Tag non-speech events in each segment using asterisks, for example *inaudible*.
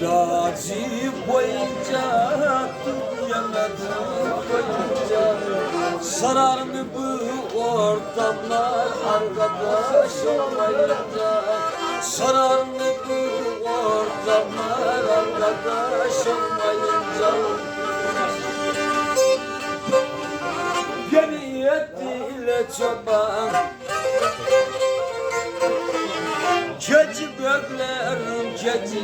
Dağcı boyunca Yemedim boyunca. Sarar mı bu ortamlar Arkadaş olmayınca. Sarar mı bu ortamlar Arkadaş olmayınca. Geniyet ile çoban beklerim keçi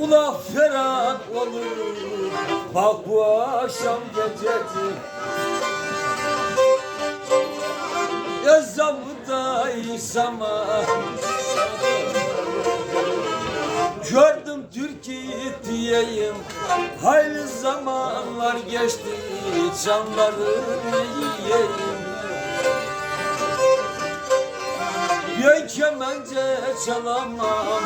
Ula ferah olur. Bak bu akşam gececi Yazamda İsama Gördüm Türkiye diyeyim. Hayli zamanlar geçti. Canlarını yiyeyim Bir kemence çalamam.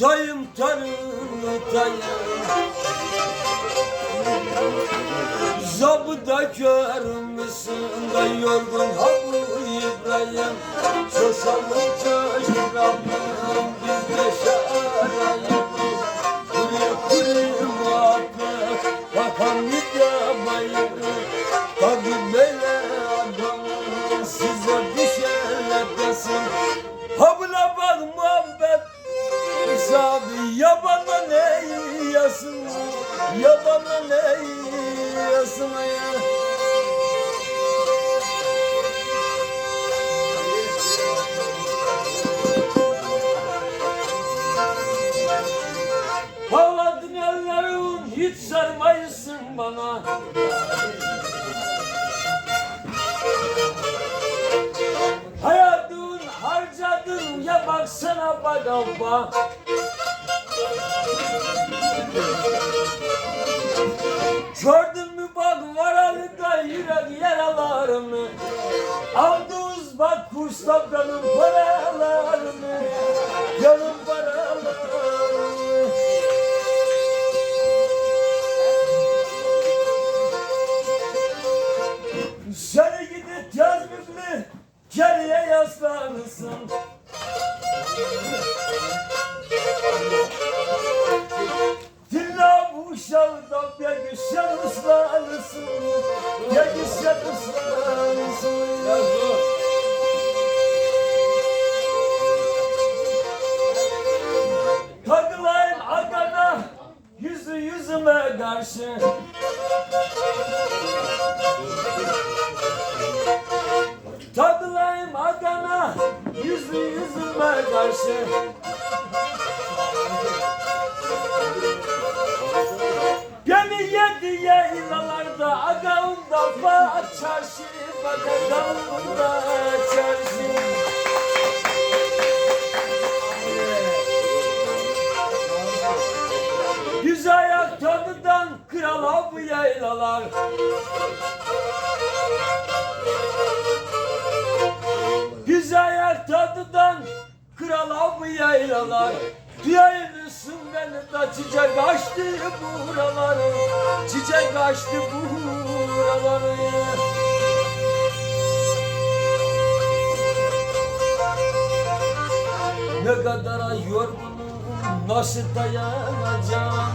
Dayım tarım dayım. Zabıda kör müsün da yorgun ha İbrahim? Coşalım Bak muhabbet Sabi yabana ne yasın Yabana ne yasın ya? Havladın ellerim hiç sarmayısın bana baksana bak abba Gördün mü bak varalıda yürek yaralarını Aldınız bak kursta benim paralarını Takılayım agana yüzü yüzüme karşı. Takılayım agana yüzü yüzüme karşı. Beni yedi yaylalarda agağımda var çarşı Bak agağımda çarşı Yüz ayak tadıdan krala bu yaylalar. Yüz ayak tadıdan krala bu yaylalar. Duyaylırsın beni de çiçek açtı buraları Çiçek açtı buraları Ne kadar yorgunum nasıl dayanacağım?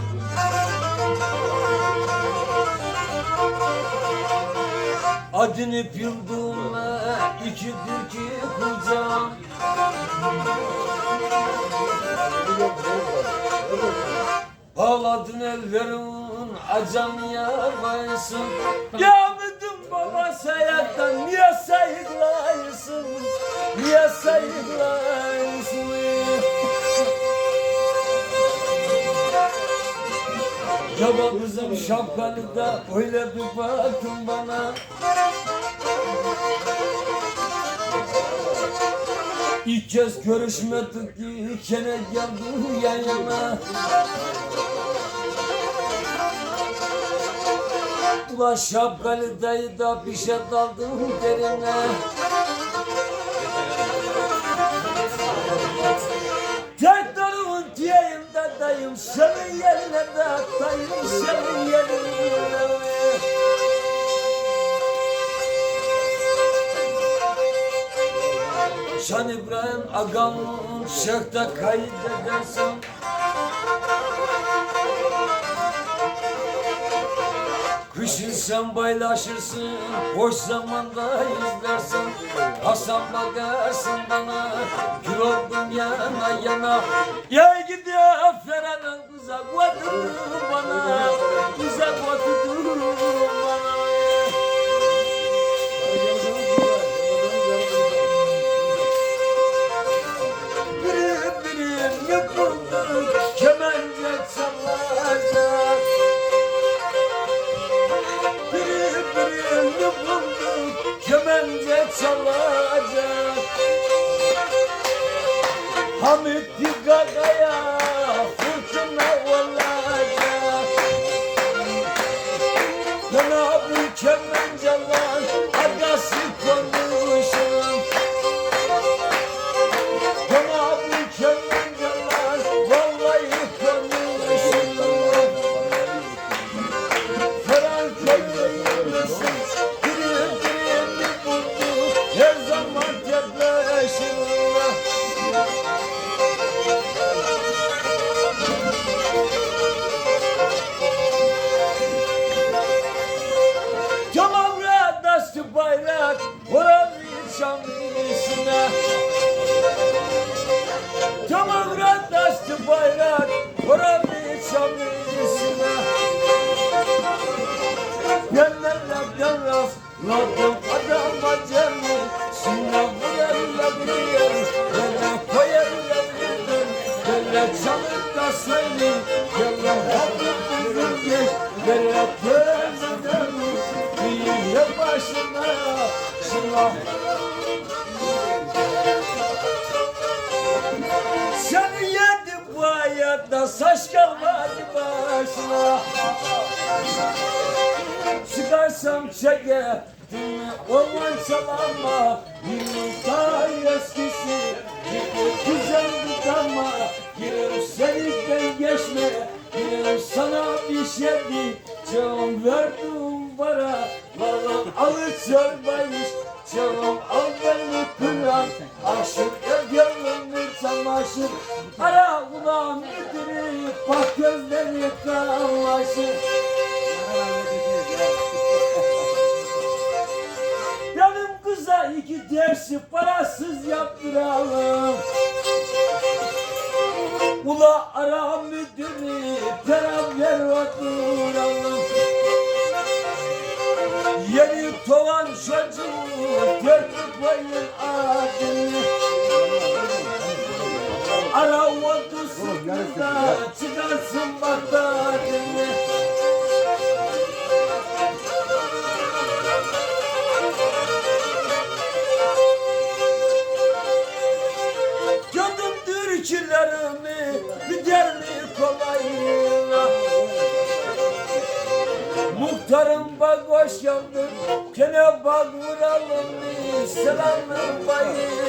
Adını bildiğime ikidir ki kucağım Ağladın ellerin acam yarmayısın Ya bütün baba hayattan niye sayıklayısın Niye sayıklayısın Yaba kızım şapkalı da öyle bir bakın bana. İlk kez görüşmedik ikene geldim yan yana Ula şapkalı dayı da bir şey daldım derine? Diyeyim de dayım senin yerine de dayım senin yerine Şan İbrahim Agam Şıkta kaydedersen Kışın sen paylaşırsın, boş zamanda izlersin. Hasan bakarsın bana, gül oldum yana yana. Ya gidiyor Ferhan'ın uzak vatıdı bana. Uzak vatıdı You got Gaya, Fortuna, Walla. Bayrak Oranı şamlısına Yerlerden rastladım adama canı Şuna vurarla bir Böyle koyarla bir Böyle çalıp da söyle Böyle hafif uzun geç Böyle tözden Büyüye başına Saç kalmadı başına. Çıkarsam çeke Olman çalama Yıllar eskisi güzel bir dama Girer seninle geçme Girer sana bir değil. Canım verdim para Valla alır çorbayış Canım al beni kıran Aşık çamaşır Ara ulan müdürü Bak gözleri kamaşır Benim *laughs* kıza iki dersi parasız yaptıralım. Ula ara müdürü beraber oturalım Yeni doğan çocuğu dörtlük koyun adını ordusunda çıkarsın gider mi kolayına. Muhtarım bak hoş geldin Gene bak vuralım selamın bayına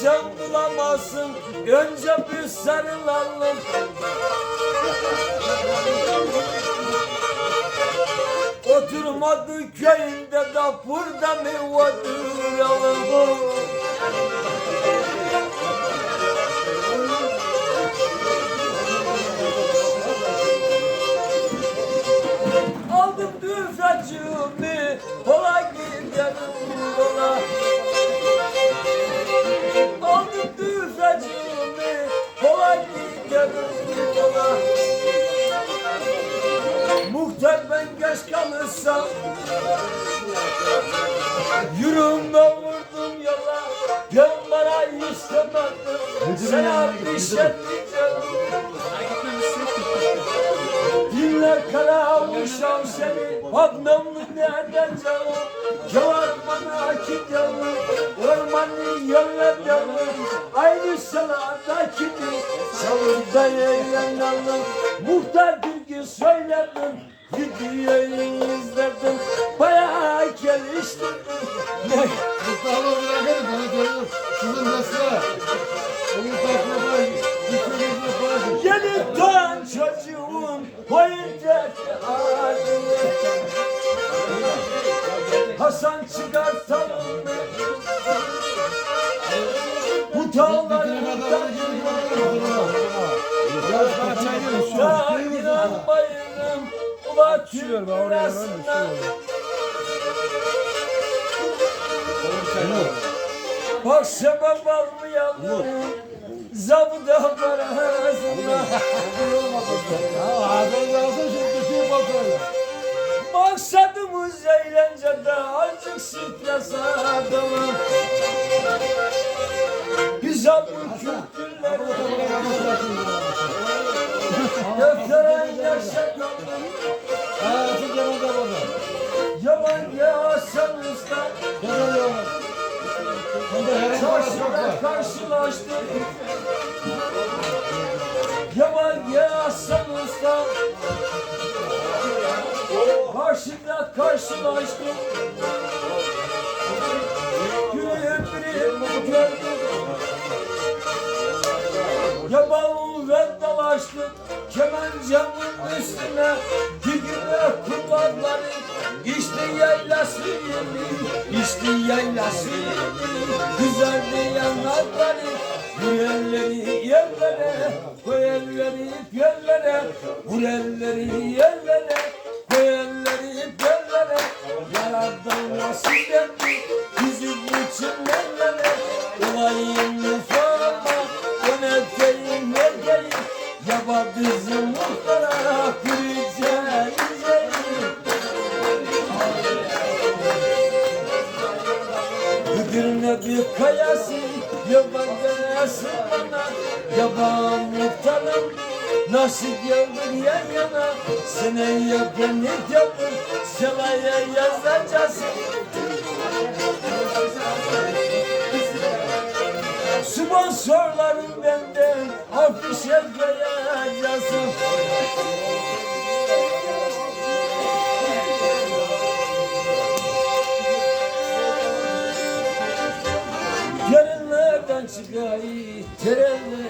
Sen bulamazsın Önce bir sarılalım. Oturmadı köyünde de burada mı oturalım Aldım düfecimi Kola gidelim kola gidelim kola Muhtar ben geç kalırsam Yürümle vurdum yola Ben bana istemedim Sana bir şey diyeceğim Dinle kara uşağım seni Adnamlı nereden canım Cevap bana ki canım Ormanı yollar canım Aynı sıradakini Çalında eğlenalım Muhtar türkü söyledim Videoyu izledim Bayağı geliştirdim Ne? Mustafa bırakın bana diyor. Sizin mesle. Onun takmadan. Yeni doğan çocuğun oyuncak adını Hasan çıkartan Ula Düşüyor be oraya düşüyor. Bak sebep almayalım Zabıda arasında. Maksadımız eğlencede azıcık stres adamı. Güzel bu kültürleri. Gökdelen yaşatalım Yalan Çarşıda karşılaştık Yaman Hasan Usta Karşıda karşılaştık Gülüp gülüp gördüm. Yaban ve dalaştık Kemencamın üstüne Digime kulakları İşte yaylası İşte yaylası Güzeldi yanakları Bu elleri yerlere Koy elleri yerlere Bu elleri yerlere Koy elleri yerlere Yaradan nasip etti Bizi bu çimlerlere Olayım mufama Yöneteyim erkeğim Yaba bizim muhtara Yaban denesi bana Yaban muhtarım Nasip geldik yan yana. Seneye benlik yapın Selaya yazacağız. Sponsorlarım benden Afişe koyacaksın Yarınlardan